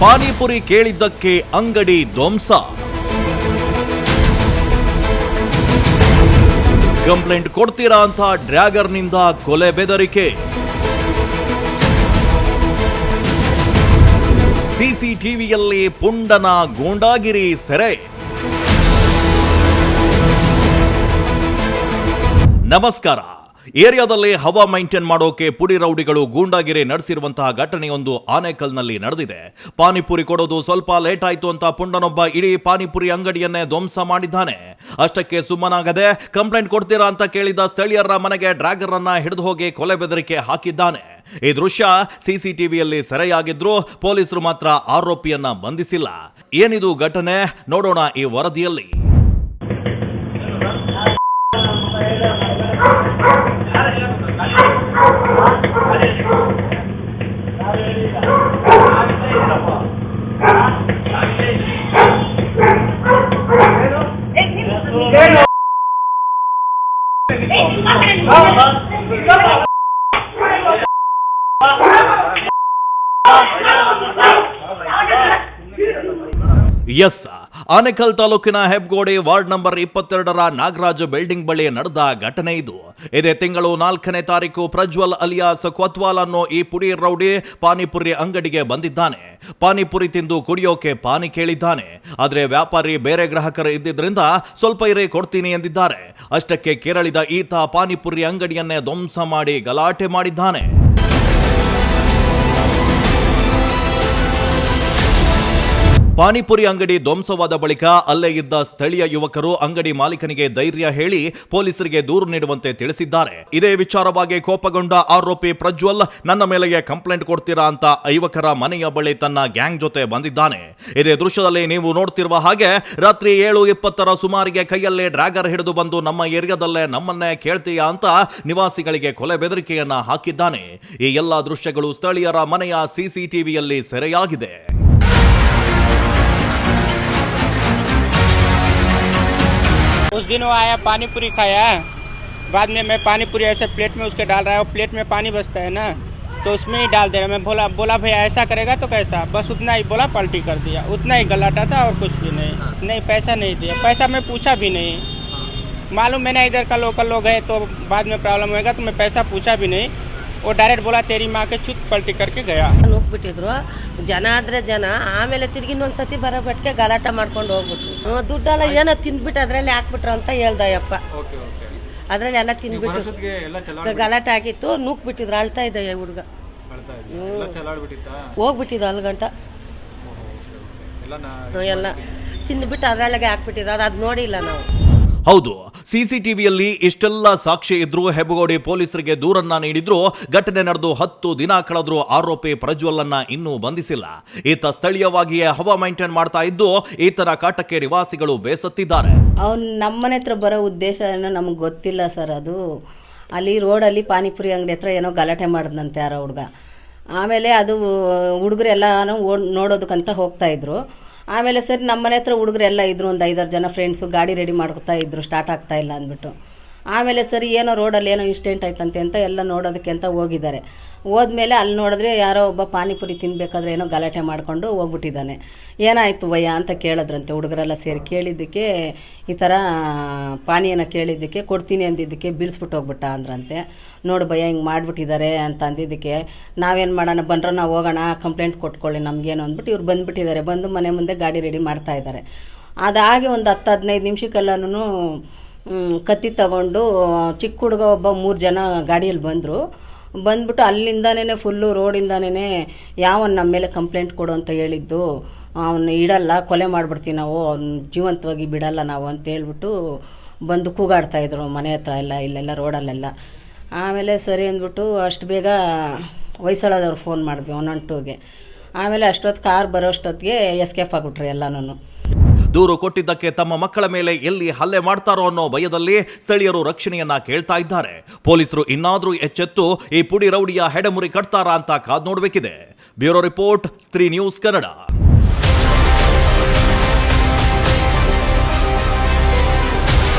ಪಾನಿಪುರಿ ಕೇಳಿದ್ದಕ್ಕೆ ಅಂಗಡಿ ಧ್ವಂಸ. ಕಂಪ್ಲೇಂಟ್ ಕೊಡ್ತೀರಾ ಅಂತ ಡ್ರ್ಯಾಗರ್ನಿಂದ ಕೊಲೆ ಬೆದರಿಕೆ. ಸಿಸಿಟಿವಿಯಲ್ಲಿ ಪುಂಡನ ಗೂಂಡಾಗಿರಿ ಸೆರೆ. ನಮಸ್ಕಾರ. ಏರಿಯಾದಲ್ಲಿ ಹವಾ ಮೈಂಟೈನ್ ಮಾಡೋಕೆ ಪುಡಿ ರೌಡಿಗಳು ಗೂಂಡಾಗಿರಿ ನಡೆಸಿರುವಂತಹ ಘಟನೆಯೊಂದು ಆನೇಕಲ್ನಲ್ಲಿ ನಡೆದಿದೆ. ಪಾನಿಪುರಿ ಕೊಡೋದು ಸ್ವಲ್ಪ ಲೇಟ್ ಆಯ್ತು ಅಂತ ಪುಂಡನೊಬ್ಬ ಇಡೀ ಪಾನಿಪುರಿ ಅಂಗಡಿಯನ್ನೇ ಧ್ವಂಸ ಮಾಡಿದ್ದಾನೆ. ಅಷ್ಟಕ್ಕೆ ಸುಮ್ಮನಾಗದೆ, ಕಂಪ್ಲೇಂಟ್ ಕೊಡ್ತೀರಾ ಅಂತ ಕೇಳಿದ ಸ್ಥಳೀಯರ ಮನೆಗೆ ಡ್ರ್ಯಾಗರ್ ಅನ್ನ ಹಿಡಿದು ಹೋಗಿ ಕೊಲೆ ಬೆದರಿಕೆ ಹಾಕಿದ್ದಾನೆ. ಈ ದೃಶ್ಯ ಸಿಸಿಟಿವಿಯಲ್ಲಿ ಸೆರೆಯಾಗಿದ್ರು ಪೊಲೀಸರು ಮಾತ್ರ ಆರೋಪಿಯನ್ನ ಬಂಧಿಸಿಲ್ಲ. ಏನಿದು ಘಟನೆ ನೋಡೋಣ ಈ ವರದಿಯಲ್ಲಿ. ಎಸ್. ಆನೇಕಲ್ ತಾಲೂಕಿನ ಹೆಬ್ಗೋಡೆ ವಾರ್ಡ್ ನಂಬರ್ ಇಪ್ಪತ್ತೆರಡರ ನಾಗರಾಜ್ ಬಿಲ್ಡಿಂಗ್ ಬಳಿ ನಡೆದ ಘಟನೆ ಇದು. ಇದೇ ತಿಂಗಳು ನಾಲ್ಕನೇ ತಾರೀಕು ಪ್ರಜ್ವಲ್ ಅಲಿಯಾಸ್ ಕೊತ್ವಾಲ್ ಅನ್ನೋ ಈ ಪುಡಿ ರೌಡಿ ಪಾನಿಪುರಿ ಅಂಗಡಿಗೆ ಬಂದಿದ್ದಾನೆ. ಪಾನಿಪುರಿ ತಿಂದು ಕುಡಿಯೋಕೆ ಪಾನಿ ಕೇಳಿದ್ದಾನೆ. ಆದರೆ ವ್ಯಾಪಾರಿ ಬೇರೆ ಗ್ರಾಹಕರು ಇದ್ದಿದ್ದರಿಂದ ಸ್ವಲ್ಪ ಇರೇ ಕೊಡ್ತೀನಿ ಎಂದಿದ್ದಾರೆ. ಅಷ್ಟಕ್ಕೆ ಕೇರಳಿದ ಈತ ಪಾನಿಪುರಿ ಅಂಗಡಿಯನ್ನೇ ಧ್ವಂಸ ಮಾಡಿ ಗಲಾಟೆ ಮಾಡಿದ್ದಾನೆ. ಪಾನಿಪುರಿ ಅಂಗಡಿ ಧ್ವಂಸವಾದ ಬಳಿಕ ಅಲ್ಲೇ ಇದ್ದ ಸ್ಥಳೀಯ ಯುವಕರು ಅಂಗಡಿ ಮಾಲೀಕನಿಗೆ ಧೈರ್ಯ ಹೇಳಿ ಪೊಲೀಸರಿಗೆ ದೂರು ನೀಡುವಂತೆ ತಿಳಿಸಿದ್ದಾರೆ. ಇದೇ ವಿಚಾರವಾಗಿ ಕೋಪಗೊಂಡ ಆರೋಪಿ ಪ್ರಜ್ವಲ್, ನನ್ನ ಮೇಲೆಗೆ ಕಂಪ್ಲೇಂಟ್ ಕೊಡ್ತೀರಾ ಅಂತ ಯುವಕರ ಮನೆಯ ಬಳಿ ತನ್ನ ಗ್ಯಾಂಗ್ ಜೊತೆ ಬಂದಿದ್ದಾನೆ. ಇದೇ ದೃಶ್ಯದಲ್ಲಿ ನೀವು ನೋಡ್ತಿರುವ ಹಾಗೆ ರಾತ್ರಿ ಏಳು ಇಪ್ಪತ್ತರ ಸುಮಾರಿಗೆ ಕೈಯಲ್ಲೇ ಡ್ರ್ಯಾಗರ್ ಹಿಡಿದು ಬಂದು ನಮ್ಮ ಏರಿಯಾದಲ್ಲೇ ನಮ್ಮನ್ನೇ ಕೇಳ್ತೀಯಾ ಅಂತ ನಿವಾಸಿಗಳಿಗೆ ಕೊಲೆ ಬೆದರಿಕೆಯನ್ನ ಹಾಕಿದ್ದಾನೆ. ಈ ಎಲ್ಲಾ ದೃಶ್ಯಗಳು ಸ್ಥಳೀಯರ ಮನೆಯ ಸಿಸಿಟಿವಿಯಲ್ಲಿ ಸೆರೆಯಾಗಿದೆ. उस दिन वो आया पानी पूरी खाया। बाद में मैं पानी पूरी ऐसे प्लेट में उसके डाल रहा है। और प्लेट में पानी बचता है ना? तो उसमें ही डाल दे रहा मैं बोला बोला, भैया, ऐसा करेगा तो कैसा? बस उतना ही बोला, पलटी कर दिया। उतना ही गलाटा था और कुछ भी नहीं। नहीं, पैसा नहीं दिया। पैसा मैं पूछा भी नहीं। मालूम मैंने इधर का लोकल लोग है तो बाद में प्रॉब्लम होएगा तो मैं पैसा पूछा भी नहीं। वो डायरेक्ट बोला, तेरी माँ के चुत पलटी करके गया। ಹೋಗ್ಬಿಟ್ಟಿದ್ರು. ಜನ ಆದ್ರೆ ಜನ. ಆಮೇಲೆ ತಿರ್ಗಿ ಇನ್ನೊಂದ್ಸತಿ ಬರೋ ಬಟ್ಟಿಗೆ ಗಲಾಟ ಮಾಡ್ಕೊಂಡು ಹೋಗ್ಬಿಟ್ರು. ದುಡ್ಡೆಲ್ಲ ಏನೋ ತಿಂದ್ಬಿಟ್ಟು ಅದ್ರಲ್ಲಿ ಹಾಕ್ಬಿಟ್ರು ಅಂತ ಹೇಳ್ದ ಯಪ್ಪ ಅದ್ರಲ್ಲಿ ಎಲ್ಲ ತಿಂದ್ಬಿಟ್ಟು ಗಲಾಟೆ ಆಗಿತ್ತು ನೂಕ್ ಬಿಟ್ಟಿದ್ರು ಅಳ್ತಾ ಇದ್ದ ಹುಡುಗ. ಹೋಗ್ಬಿಟ್ಟಿದ್ದು ಅಲ್ಲಿ ಗಂಟ. ಎಲ್ಲ ತಿಂದ್ಬಿಟ್ಟು ಅದ್ರೊಳಗೆ ಹಾಕ್ಬಿಟ್ಟಿದ್ರು. ಅದು ಅದು ನೋಡಿಲ್ಲ ನಾವು. ಹೌದು, ಸಿಸಿಟಿವಿಯಲ್ಲಿ ಇಷ್ಟೆಲ್ಲ ಸಾಕ್ಷಿ ಇದ್ರೂ ಹೆಬ್ಬಗೋಡಿ ಪೊಲೀಸರಿಗೆ ದೂರನ್ನ ನೀಡಿದ್ರು ಘಟನೆ ನಡೆದು ಹತ್ತು ದಿನ ಕಳೆದ್ರು ಆರೋಪಿ ಪ್ರಜ್ವಲನ್ನ ಇನ್ನೂ ಬಂಧಿಸಿಲ್ಲ. ಈತ ಸ್ಥಳೀಯವಾಗಿಯೇ ಹವಾ ಮೈಂಟೈನ್ ಮಾಡ್ತಾ ಇದ್ದು, ಈತನ ಕಾಟಕ್ಕೆ ನಿವಾಸಿಗಳು ಬೇಸತ್ತಿದ್ದಾರೆ. ಅವ್ನು ನಮ್ಮನೆ ಹತ್ರ ಬರೋ ಉದ್ದೇಶ ಏನೋ ನಮ್ಗೆ ಗೊತ್ತಿಲ್ಲ ಸರ್ ಅದು. ಅಲ್ಲಿ ರೋಡಲ್ಲಿ ಪಾನಿಪುರಿ ಅಂಗಡಿ ಹತ್ರ ಏನೋ ಗಲಾಟೆ ಮಾಡಿದ್ನಂತೆ ಯಾರೋ ಹುಡುಗ. ಆಮೇಲೆ ಅದು ಹುಡುಗರೆಲ್ಲ ನೋಡೋದಕ್ಕಂತ ಹೋಗ್ತಾ ಇದ್ರು. ಆಮೇಲೆ ಸರಿ ನಮ್ಮನೆ ಹತ್ರ ಹುಡುಗರೆಲ್ಲ ಇದ್ರು ಒಂದು ಐದಾರು ಜನ ಫ್ರೆಂಡ್ಸು ಗಾಡಿ ರೆಡಿ ಮಾಡ್ಕೊತಾ ಇದ್ರು ಸ್ಟಾರ್ಟ್ ಆಗ್ತಾ ಇಲ್ಲ ಅಂದ್ಬಿಟ್ಟು. ಆಮೇಲೆ ಸರಿ ಏನೋ ರೋಡಲ್ಲಿ ಏನೋ ಇನ್ಸಿಡೆಂಟ್ ಆಯ್ತಂತೆ ಅಂತ ಎಲ್ಲ ನೋಡೋದಕ್ಕೆ ಅಂತ ಹೋಗಿದ್ದಾರೆ. ಹೋದ್ಮೇಲೆ ಅಲ್ಲಿ ನೋಡಿದ್ರೆ ಯಾರೋ ಒಬ್ಬ ಪಾನಿಪುರಿ ತಿನ್ಬೇಕಾದ್ರೆ ಏನೋ ಗಲಾಟೆ ಮಾಡಿಕೊಂಡು ಹೋಗ್ಬಿಟ್ಟಿದ್ದಾನೆ. ಏನಾಯಿತು ವಯ್ಯ ಅಂತ ಕೇಳಿದ್ರಂತೆ ಹುಡುಗರೆಲ್ಲ ಸೇರಿ. ಕೇಳಿದ್ದಕ್ಕೆ ಈ ಥರ ಪಾನಿಯನ್ನು ಕೇಳಿದ್ದಕ್ಕೆ ಕೊಡ್ತೀನಿ ಅಂದಿದ್ದಕ್ಕೆ ಬೀಳ್ಸ್ಬಿಟ್ಟು ಹೋಗ್ಬಿಟ್ಟ ಅಂದ್ರಂತೆ. ನೋಡು ಭಯ ಹಿಂಗೆ ಮಾಡಿಬಿಟ್ಟಿದ್ದಾರೆ ಅಂತ ಅಂದಿದ್ದಕ್ಕೆ ನಾವೇನು ಮಾಡೋಣ, ಬಂದ್ರೆ ನಾವು ಹೋಗೋಣ ಕಂಪ್ಲೇಂಟ್ ಕೊಟ್ಕೊಳ್ಳಿ ನಮಗೇನು ಅಂದ್ಬಿಟ್ಟು ಇವ್ರು ಬಂದುಬಿಟ್ಟಿದ್ದಾರೆ. ಬಂದು ಮನೆ ಮುಂದೆ ಗಾಡಿ ರೆಡಿ ಮಾಡ್ತಾ ಇದ್ದಾರೆ. ಅದಾಗಿ ಒಂದು ಹತ್ತು ಹದಿನೈದು ನಿಮಿಷಕ್ಕೆಲ್ಲನೂ ಕತ್ತಿ ತಗೊಂಡು ಚಿಕ್ಕ ಹುಡುಗ ಒಬ್ಬ ಮೂರು ಜನ ಗಾಡಿಯಲ್ಲಿ ಬಂದರು. ಬಂದ್ಬಿಟ್ಟು ಅಲ್ಲಿಂದಾನೇ ಫುಲ್ಲು ರೋಡಿಂದಾನೇ ಯಾವ ನಮ್ಮ ಮೇಲೆ ಕಂಪ್ಲೇಂಟ್ ಕೊಡು ಅಂತ ಹೇಳಿದ್ದು, ಅವನು ಇಡಲ್ಲ, ಕೊಲೆ ಮಾಡಿಬಿಡ್ತೀವಿ ನಾವು, ಅವ್ನ ಜೀವಂತವಾಗಿ ಬಿಡಲ್ಲ ನಾವು ಅಂತ ಹೇಳ್ಬಿಟ್ಟು ಬಂದು ಕೂಗಾಡ್ತಾಯಿದ್ರು ಮನೆ ಹತ್ರ ಎಲ್ಲ, ಇಲ್ಲೆಲ್ಲ ರೋಡಲ್ಲೆಲ್ಲ ಆಮೇಲೆ ಸರಿ ಅಂದ್ಬಿಟ್ಟು ಅಷ್ಟು ಬೇಗ ಹೊಯ್ಸಳದವ್ರು ಫೋನ್ ಮಾಡಿದ್ವಿ ಒನ್ ಒನ್ ಟೂಗೆ ಆಮೇಲೆ ಅಷ್ಟೊತ್ತು ಕಾರ್ ಬರೋಷ್ಟೊತ್ತಿಗೆ ಎಸ್ಕೇಪ್ ಆಗಿಬಿಟ್ರು ಎಲ್ಲನೂ ದೂರು ಕೊಟ್ಟಿದ್ದಕ್ಕೆ ತಮ್ಮ ಮಕ್ಕಳ ಮೇಲೆ ಎಲ್ಲಿ ಹಲ್ಲೆ ಮಾಡ್ತಾರೋ ಅನ್ನೋ ಭಯದಲ್ಲಿ ಸ್ಥಳೀಯರು ರಕ್ಷಣೆಯನ್ನ ಕೇಳ್ತಾ ಇದ್ದಾರೆ. ಪೊಲೀಸರು ಇನ್ನಾದ್ರೂ ಎಚ್ಚೆತ್ತು ಈ ಪುಡಿ ರೌಡಿಯ ಹೆಡಮುರಿ ಕಟ್ತಾರಾ ಅಂತ ಕಾದ್ ನೋಡಬೇಕಿದೆ. Bureau report, Stree news Kannada.